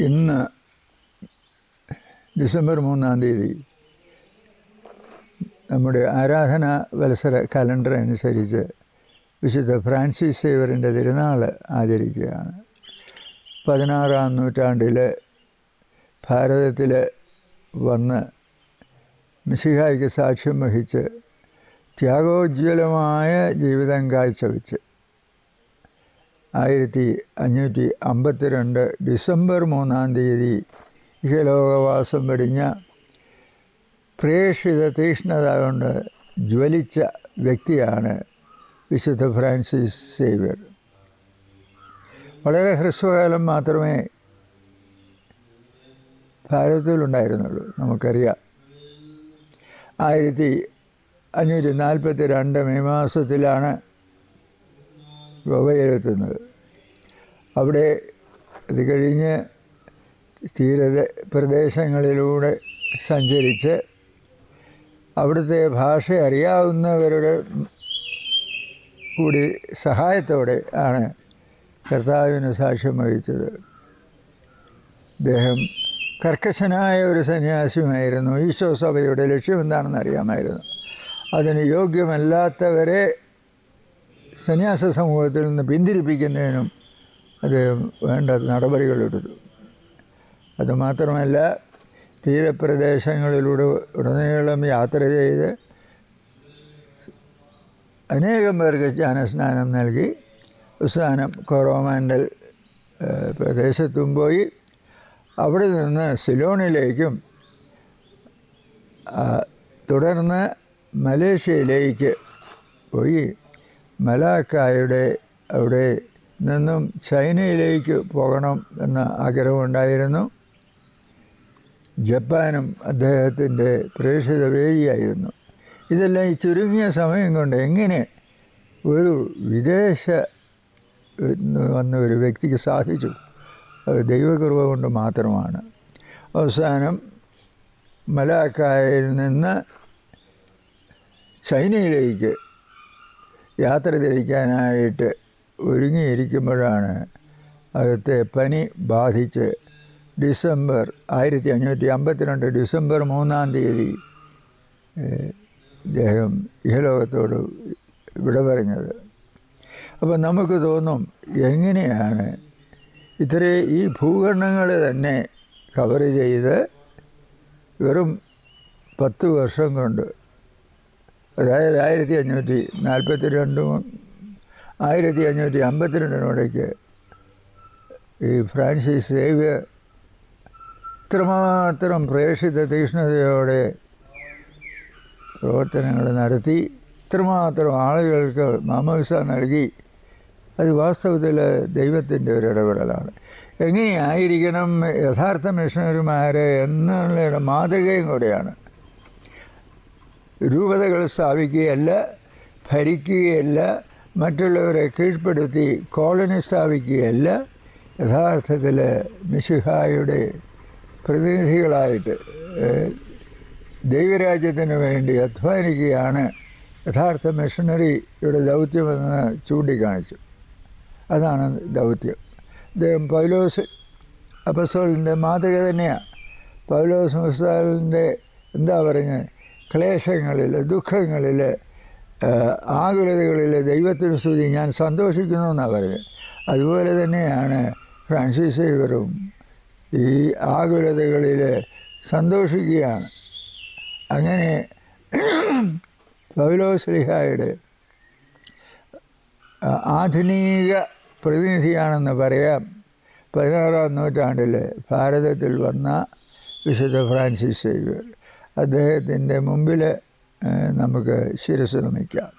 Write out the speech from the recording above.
ഇന്ന് ഡിസംബർ മൂന്നാം തീയതി നമ്മുടെ ആരാധന വത്സര കലണ്ടർ അനുസരിച്ച് വിശുദ്ധ ഫ്രാൻസിസ് സേവറിന്റെ തിരുനാൾ ആചരിക്കുകയാണ്. പതിനാറാം നൂറ്റാണ്ടിൽ ഭാരതത്തിൽ വന്ന് മിശിഹായ്ക്ക് സാക്ഷ്യം വഹിച്ച് ത്യാഗോജ്വലമായ ജീവിതം കാഴ്ചവെച്ച് ആയിരത്തി അഞ്ഞൂറ്റി അമ്പത്തിരണ്ട് ഡിസംബർ മൂന്നാം തീയതി ഇഹലോകവാസം വെടിഞ്ഞ പ്രേക്ഷിത തീഷ്ണത കൊണ്ട് ജ്വലിച്ച വ്യക്തിയാണ് വിശുദ്ധ ഫ്രാൻസിസ് സേവ്യർ. വളരെ ഹ്രസ്വകാലം മാത്രമേ ഭാരതത്തിലുണ്ടായിരുന്നുള്ളൂ നമുക്കറിയാം. ആയിരത്തി അഞ്ഞൂറ്റി നാൽപ്പത്തി രണ്ട് മെയ് മാസത്തിലാണ് ഗോവയിലെത്തുന്നത് അവിടെ അത് കഴിഞ്ഞ് തീര പ്രദേശങ്ങളിലൂടെ സഞ്ചരിച്ച് അവിടുത്തെ ഭാഷ അറിയാവുന്നവരുടെ കൂടി സഹായത്തോടെ ആണ് കർത്താവിന് സാക്ഷ്യം വഹിച്ചത്. അദ്ദേഹം കർക്കശനായ ഒരു സന്യാസിയുമായിരുന്നു. ഈശോ സഭയുടെ ലക്ഷ്യം എന്താണെന്ന് അറിയാമായിരുന്നു. അതിന് യോഗ്യമല്ലാത്തവരെ സന്യാസ സമൂഹത്തിൽ നിന്ന് പിന്തിരിപ്പിക്കുന്നതിനും അദ്ദേഹം വേണ്ട നടപടികളെടുത്തു. അതുമാത്രമല്ല തീരപ്രദേശങ്ങളിലൂടെ ഉടനീളം യാത്ര ചെയ്ത് അനേകം പേർക്ക് ജ്ഞാനസ്നാനം നൽകി. ഉസ്താനം കൊറോമാൻഡൽ പ്രദേശത്തും പോയി. അവിടെ നിന്ന് സിലോണിലേക്കും തുടർന്ന് മലേഷ്യയിലേക്ക് പോയി. മലാക്കായുടെ അവിടെ നിന്നും ചൈനയിലേക്ക് പോകണം എന്ന ആഗ്രഹമുണ്ടായിരുന്നു. ജപ്പാനും അദ്ദേഹത്തിന്റെ പ്രേക്ഷിത വേദിയായിരുന്നു. ഇതെല്ലാം ഈ ചുരുങ്ങിയ സമയം കൊണ്ട് എങ്ങനെ ഒരു വിദേശ വന്ന ഒരു വ്യക്തിക്ക് സാധിച്ചു? ദൈവകൃപ കൊണ്ട് മാത്രമാണ്. അവസാനം മലാക്കായിൽ നിന്ന് ചൈനയിലേക്ക് യാത്ര തിരിക്കാനായിട്ട് ഒരുങ്ങിയിരിക്കുമ്പോഴാണ് അകത്തെ പനി ബാധിച്ച് ഡിസംബർ ആയിരത്തി അഞ്ഞൂറ്റി അമ്പത്തിരണ്ട് ഡിസംബർ മൂന്നാം തീയതി ഇദ്ദേഹം ഇഹലോകത്തോട് വിട പറഞ്ഞത്. അപ്പോൾ നമുക്ക് തോന്നും എങ്ങനെയാണ് ഇത്രയും ഈ ഭൂഖണ്ഡങ്ങൾ തന്നെ കവർ ചെയ്ത് വെറും പത്ത് വർഷം കൊണ്ട് അതായത് ആയിരത്തി അഞ്ഞൂറ്റി നാൽപ്പത്തി രണ്ടും ആയിരത്തി അഞ്ഞൂറ്റി അമ്പത്തിരണ്ടിനോടേക്ക് ഈ ഫ്രാൻസിസ് സേവ്യർ ഇത്രമാത്രം പ്രേക്ഷിത തീക്ഷ്ണതയോടെ പ്രവർത്തനങ്ങൾ നടത്തി ഇത്രമാത്രം ആളുകൾക്ക് മാമോസ നൽകി അത് വാസ്തവത്തിൽ ദൈവത്തിന്റെ ഒരു ഇടപെടലാണ്. എങ്ങനെയായിരിക്കണം യഥാർത്ഥ മിഷണറിമാരെ എന്നുള്ള മാതൃകയും കൂടെയാണ്. രൂപതകൾ സ്ഥാപിക്കുകയല്ല ഭരിക്കുകയല്ല മറ്റുള്ളവരെ കീഴ്പ്പെടുത്തി കോളനി സ്ഥാപിക്കുകയല്ല യഥാർത്ഥത്തിൽ മിശിഹായുടെ പ്രതിനിധികളായിട്ട് ദൈവരാജ്യത്തിന് വേണ്ടി അധ്വാനിക്കുകയാണ് യഥാർത്ഥ മിഷണറിയുടെ ദൗത്യമെന്ന് ചൂണ്ടിക്കാണിച്ചു. അതാണ് ദൗത്യം. അദ്ദേഹം പൗലോസ് അപ്പസ്തോലിന്റെ മാതൃക തന്നെയാണ് പൗലോസ് മുസ്താലിന്റെ എന്താ പറഞ്ഞത് ക്ലേശങ്ങളിൽ ദുഃഖങ്ങളിൽ ആകുലതകളിൽ ദൈവത്തിന് സ്തുതി. ഞാൻ സന്തോഷിക്കുന്നു എന്നാണ് പറഞ്ഞത് അതുപോലെ തന്നെയാണ് ഫ്രാൻസിസ് സേവറും ഈ ആകുലതകളിൽ സന്തോഷിക്കുകയാണ്. അങ്ങനെ പൗലോ ശ്രീഹായുടെ ആധുനിക പ്രതിനിധിയാണെന്ന് പറയാം. പതിനാറാം നൂറ്റാണ്ടിൽ ഭാരതത്തിൽ വന്ന വിശുദ്ധ ഫ്രാൻസിസ് സേവ്യർ അദ്ദേഹത്തിന്റെ മുമ്പിൽ നമുക്ക് ശിരസ് നമിക്കാം